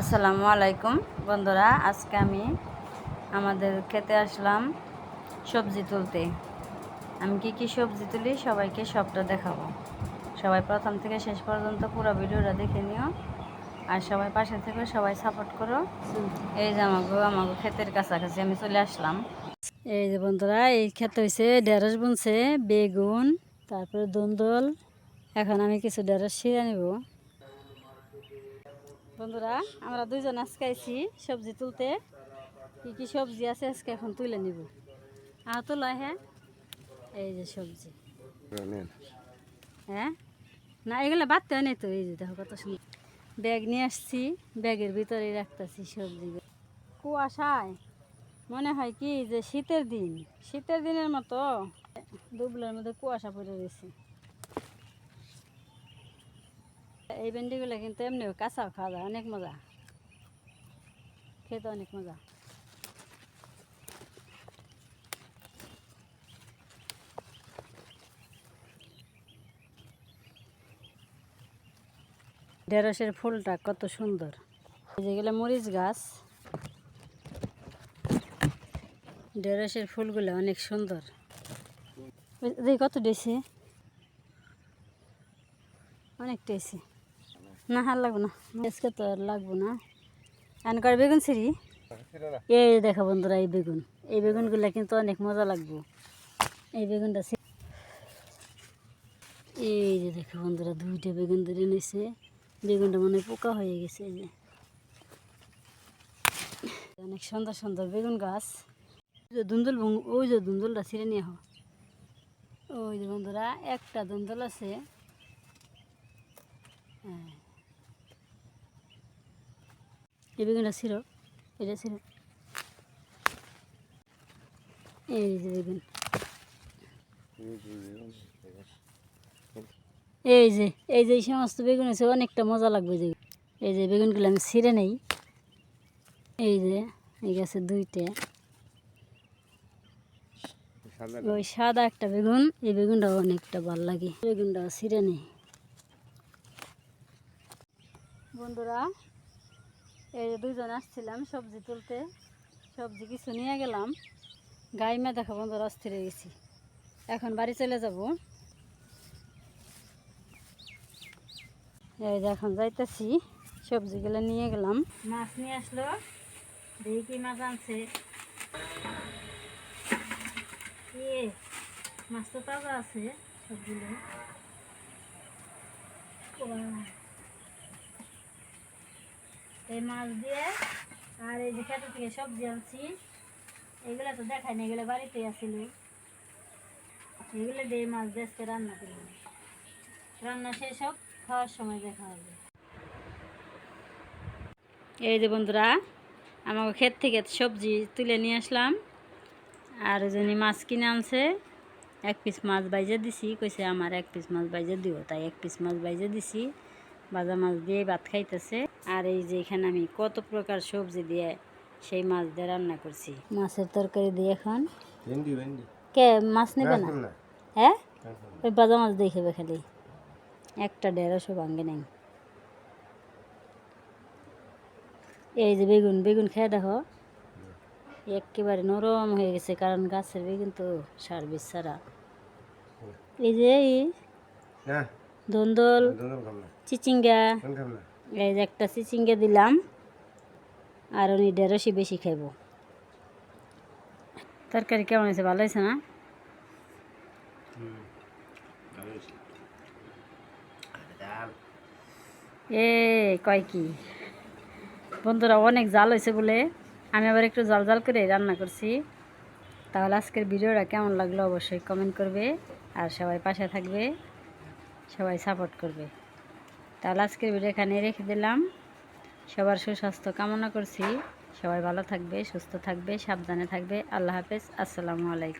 আসসালামু আলাইকুম। বন্ধুরা, আজকে আমি আমাদের খেতে আসলাম সবজি তুলতে। আমি কি কি সবজি তুলি সবাইকে সবটা দেখাবো। সবাই প্রথম থেকে শেষ পর্যন্ত পুরো ভিডিওটা দেখে নিও। আর সবাই পাশে থেকে, সবাই সাপোর্ট করো। এই যে আমাকে আমাকে ক্ষেতের কাছাকাছি আমি চলে আসলাম। এই যে বন্ধুরা, এই ক্ষেত হয়েছে ঢেঁড়স বুনছে, বেগুন, তারপরে দন্দল। এখন আমি কিছু ঢেঁড়স ছিঁড়ে নেব। বন্ধুরা আমরা দুইজন আজকে আইছি সবজি তুলতে। কি কি সবজি আছে আজকে এখন তুলে নিব। আর তোলা হ্যাঁ এই যে সবজি। হ্যাঁ? না এগুলো বাদতে হয় নাই তো এই যে দেখো কত সুন্দর। ব্যাগ নিয়ে আসছি ব্যাগের ভিতরে রাখতেছি সবজি কুয়াশায় মনে হয় কি যে শীতের দিন শীতের দিনের মতো দুবলের মধ্যে কুয়াশা পড়ে রয়েছে। এই ভেন্ডিগুলো কিন্তু এমনিও কাঁচাও খাওয়া যায়, অনেক মজা। খেতে অনেক মজা। ঢেঁড়সের ফুলটা কত সুন্দর। যেগুলো মরিচ গাছ। ঢেঁড়সের ফুলগুলো অনেক সুন্দর। কত ডেছে অনেক টেসি না হার লাগবো না। আজকে তো আর লাগবো না। এনকার বেগুন সিঁড়ি এই দেখো বন্ধুরা, এই বেগুন। এই বেগুনগুলো কিন্তু অনেক মজা লাগবো। এই বেগুনটা এই যে দেখো বন্ধুরা, দুইটা বেগুন ধরে নিছে। বেগুনটা মনে পোকা হয়ে গেছে এই যে। অনেক সুন্দর সুন্দর বেগুন গাছ। যে দুন্দুল ওই যে দুন্দুলটা ছিঁড়ে নিয়ে হো ওই যে বন্ধুরা, একটা দুন্দুল আছে। হ্যাঁ। এই বেগুনটা ছিল, এটা ছিল। এই যে বেগুন এই যে এই যে এই সমস্ত বেগুন আছে, অনেকটা মজা লাগবে যে এই যে বেগুনগুলো আমি ছিঁড়ে নেই। এই যে, এই গাছে দুইটা। ওই সাদা একটা বেগুন, এই বেগুনটাও অনেকটা ভালো লাগে। বেগুনটাও ছিঁড়ে নেই। বন্ধুরা এই দুজন আসছিলাম সবজি তুলতে। সবজি কিছু নিয়ে গেলাম। গাইমা দেখো বন্ধুরা অস্থির গেছি। এখন বাড়ি চলে যাব। এই যে এখন যাইতেছি, সবজিগুলো নিয়ে গেলাম। মাছ নিয়ে আসলো। দেখি কি মাছ আনছে। মাছ তো তাজা আছে সবগুলো। এই মাছ দিয়ে আর এই যে খেতে থেকে সবজি আনছি। এগুলো তো দেখাই না এগুলো বাড়িতে আসিল এগুলো দিয়ে মাছ দেশকে রান্না করলাম। রান্না শেষ হোক, খাওয়ার সময় দেখা হবে। এই যে বন্ধুরা, আমাকে ক্ষেত থেকে সবজি তুলে নিয়ে আসলাম। আর ওজনী মাছ কিনে আনছে, এক পিস মাছ বাইজে দিছি। কইছে, আমার এক পিস মাছ বাইজে দিও। তাই এক পিস মাছ বাইজে দিছি। ভাজা মাছ দিয়ে ভাত খাইতেছে। আর এই যে এখানে আমি কত প্রকার সবজি দিয়ে সেই মাছ দিয়ে রান্না করছি। মাছের তরকারি দিয়ে এখন? কে মাছ নেবে না? হ্যাঁ? ওই ভাজা মাছ দেখবে খালি। একটা দেড়শো ভাঙ্গে নেই এই যে বেগুন বেগুন খেয়ে দেখো। একেবারে নরম হয়ে গেছে কারণ গাছের বেগুন তো সার বিষ ছাড়া। এই যে ধন্দল চিচিঙ্গা। এই যে একটা চিচিঙ্গা দিলাম আর উনি ঢেঁড়সই বেশি খাইব। তরকারি কেমন হয়েছে? ভালো হয়েছে না? এ কয় কি? বন্ধুরা অনেক জাল হয়েছে বলে আমি আবার একটু জাল জাল করে রান্না করছি। তাহলে আজকের ভিডিওটা কেমন লাগল অবশ্যই কমেন্ট করবে আর সবাই পাশে থাকবে। সবাই সাপোর্ট করবে। তাহলে আজকের ভিডিও এখানে রেখে দিলাম। সবার সুস্বাস্থ্য কামনা করছি। সবাই ভালো থাকবে, সুস্থ থাকবে, সাবধানে থাকবে। আল্লাহ হাফেজ। আসসালামু আলাইকুম।